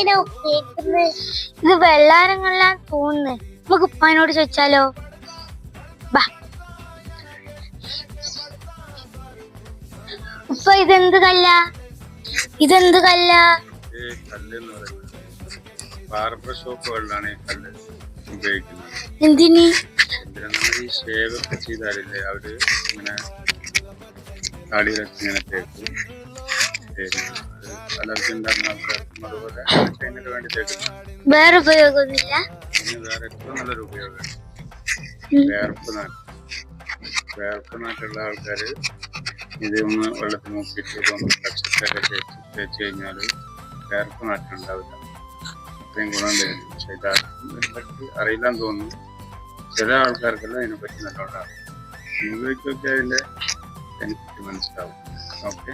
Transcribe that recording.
എന്തിനാ ഇത് വെള്ളാരങ്ങളിലാ തോന്നുന്നു. നമുക്ക് ഉപ്പാനോട് ചോദിച്ചാലോ? ബാ. ഉപ്പ ഇതെന്ത് കല്ല? ഇതെന്ത് കല്ല? ബാർബർ ഷോപ്പുകളിലാണ് ഈ കല്ല് ഉപയോഗിക്കുന്നത്. എന്തിന്? എന്തിനാ നമ്മൾ ഈ ഷേവ് ഒക്കെ ചെയ്താലില്ലേ അവർ ഇങ്ങനെ താടിയിലൊക്കെ ഇങ്ങനെ തേക്കും? ശരി അലർജി ഉണ്ടാകുന്ന ആൾക്കാർക്കും അതുപോലെ അതിന് വേണ്ടി തേക്കുന്നു വേറെ ഉപയോഗമില്ല വേറെ ഏറ്റവും നല്ലൊരു ഉപയോഗം. വേർപ്പ് നാട്ട് വേർപ്പ് നാട്ടുള്ള ആൾക്കാർ ഇത് ഒന്ന് വെള്ളത്തിൽ മുക്കിയിട്ട് പച്ചക്കൊക്കെ തേച്ച് തേച്ച് കഴിഞ്ഞാൽ വേർപ്പ് നാട്ടിലുണ്ടാവില്ല അത്രയും ഗുണം തരും പക്ഷെ ഇതാർക്കും അറിയില്ലാന്ന് തോന്നുന്നു. ചില ആൾക്കാർക്കെല്ലാം ഇതിനെപ്പറ്റി നല്ലോണം അറിയാം. ഉപയോഗിച്ചൊക്കെ അതിന്റെ ബെനിഫിറ്റ് മനസ്സിലാവും. ഓക്കെ